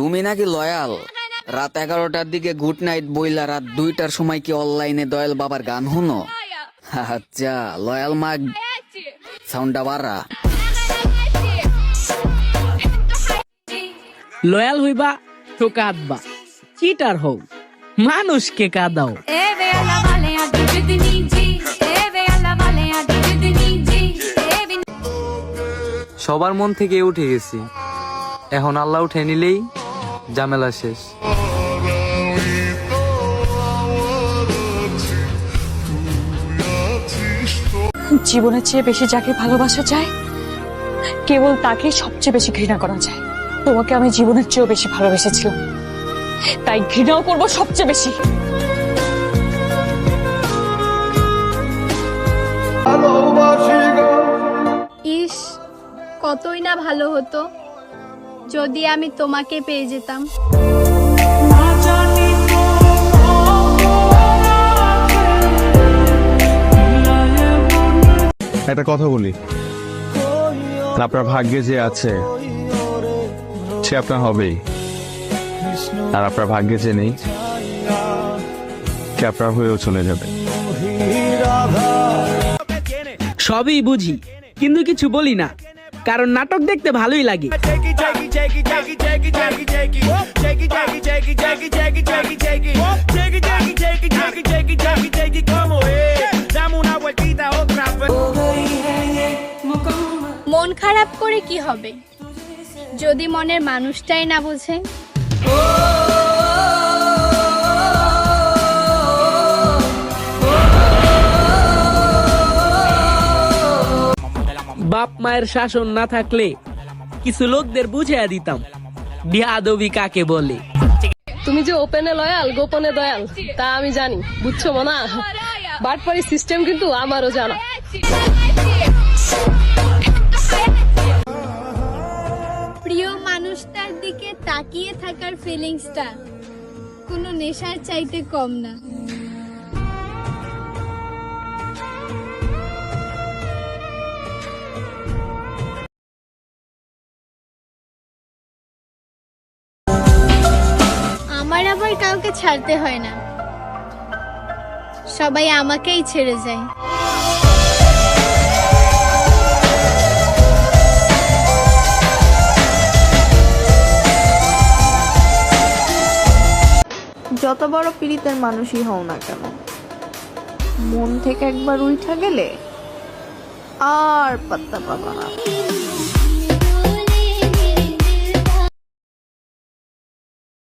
তুমি নাকি লয়াল? রাত এগারোটার দিকে গুড নাইট বইলা রাত দুইটার সময় কি অনলাইনে দয়াল বাবার গান শুনো? আচ্ছা লয়াল মাগ সাউন্ডটা বাড়া। লয়াল হইবা তো কাঁদবা। চিটার হও মানুষকে কাঁদাও। সবার মন থেকে উঠে গেছি। এখন আল্লাহ উঠে নিলেই ঝামেলা শেষ। জীবনের চেয়ে বেশি যাকে ভালোবাসা যায় কেবল তাকে সবচেয়ে বেশি ঘৃণা করা যায়। তোমাকে আমি জীবনের চেয়েও বেশি ভালোবেসেছিলাম। তাই ঘৃণাও করব সবচেয়ে বেশি। ইস কতই না ভালো হতো। যদি আমি তোমাকে পেয়ে যেতাম। একটা কথা বলি। আপনার ভাগ্যে যে আছে সে আপনার হবেই। আর আপনার ভাগ্যে যে নেই সে আপনার হয়েও চলে যাবে। সবই বুঝি কিন্তু কিছু বলি না। কারণ নাটক দেখতে ভালোই লাগে। মন খারাপ করে কি হবে? যদি মনের মানুষটাই না বোঝে। বাপ মায়ের শাসন না থাকলে কিছু লোকদের বুঝিয়ে দিতাম। বিয়াদবি কাকে বলে? তুমি যে ওপেনে লয়াল গোপনে দয়াল তা আমি জানি বুঝছ মনা? বাটপারি সিস্টেম কিন্তু আমারও জানা। প্রিয় মানুষটার দিকে তাকিয়ে থাকার ফিলিংসটা কোনো নেশার চাইতে কম না। আমার আবার কাউকে ছাড়তে হয় না। সবাই আমাকেই ছেড়ে যায়। যত বড় পীড়িতের মানুষই হও না কেন? মন থেকে একবার উঠা গেলে আর পাত্তা পাবা না।